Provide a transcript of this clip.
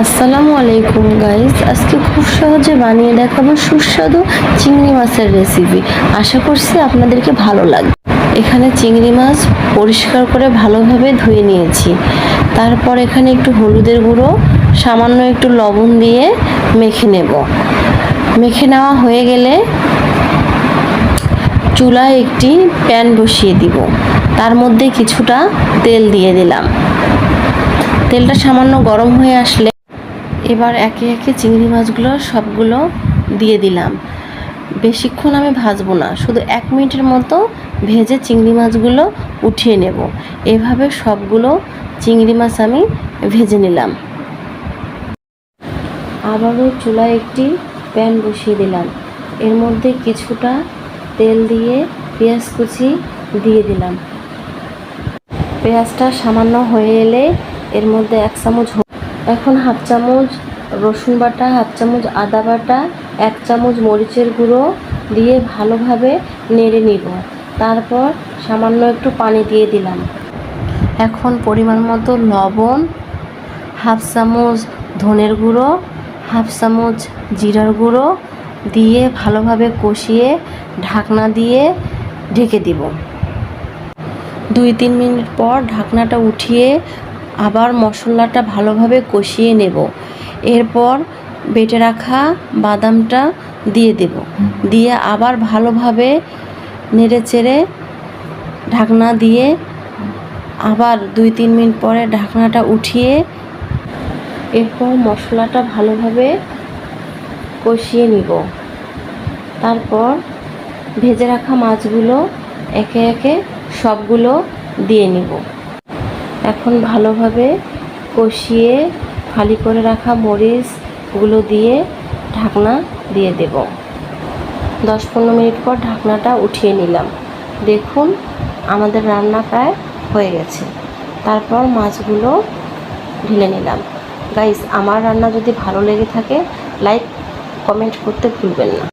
আসসালামু আলাইকুম গাইস আজকে খুব সহজে বানিয়ে দেখাবো সুস্বাদু চিংড়ি মাছের রেসিপি আশা করছি আপনাদেরকে ভালো লাগবে। এখানে চিংড়ি মাছ পরিষ্কার করে ভালোভাবে ধুয়ে নিয়েছি। তারপর এখানে একটু হলুদের গুঁড়ো, সামান্য একটু লবণ দিয়ে মেখে নেব। মেখে নেওয়া হয়ে গেলে চুলায় একটি প্যান বসিয়ে দিব। তার মধ্যে কিছুটা তেল দিয়ে দিলাম। তেলটা সামান্য গরম হয়ে আসলে এবার একে একে চিংড়ি মাছগুলো সবগুলো দিয়ে দিলাম। বেশিক্ষণ আমি ভাজবো না, শুধু এক মিনিটের মতো ভেজে চিংড়ি মাছগুলো উঠিয়ে নেব। এভাবে সবগুলো চিংড়ি মাছ আমি ভেজে নিলাম। আবারও চুলায় একটি প্যান বসিয়ে দিলাম। এর মধ্যে কিছুটা তেল দিয়ে পেঁয়াজ কুচি দিয়ে দিলাম। পেঁয়াজটা সামান্য হয়ে এলে এর মধ্যে এক চামচ এখন হাফ চামচ রসুন বাটা, হাফ চামচ আদা বাটা, এক চামচ মরিচের গুঁড়ো দিয়ে ভালোভাবে নেড়ে নিব। তারপর সামান্য একটু পানি দিয়ে দিলাম। এখন পরিমাণ মতো লবণ, হাফ চামচ ধনের গুঁড়ো, হাফ চামচ জিরার গুঁড়ো দিয়ে ভালোভাবে কষিয়ে ঢাকনা দিয়ে ঢেকে দিব। দুই তিন মিনিট পর ঢাকনাটা উঠিয়ে আবার মশলাটা ভালোভাবে কষিয়ে নেব। এরপর বেটে রাখা বাদামটা দিয়ে দেব। দিয়ে আবার ভালোভাবে নেড়ে চেড়ে ঢাকনা দিয়ে আবার দুই তিন মিনিট পরে ঢাকনাটা উঠিয়ে এরপর মশলাটা ভালোভাবে কষিয়ে নিব। তারপর ভেজে রাখা মাছগুলো একে একে সবগুলো দিয়ে নিব। এখন ভালোভাবে কষিয়ে ফালি করে রাখা মরিচগুলো দিয়ে ঢাকনা দিয়ে দেব। দশ পনেরো মিনিট পর ঢাকনাটা উঠিয়ে নিলাম। দেখুন, আমাদের রান্না প্রায় হয়ে গেছে। তারপর মাছগুলো ঢেলে নিলাম। গাইস, আমার রান্না যদি ভালো লেগে থাকে, লাইক, কমেন্ট করতে ভুলবেন না।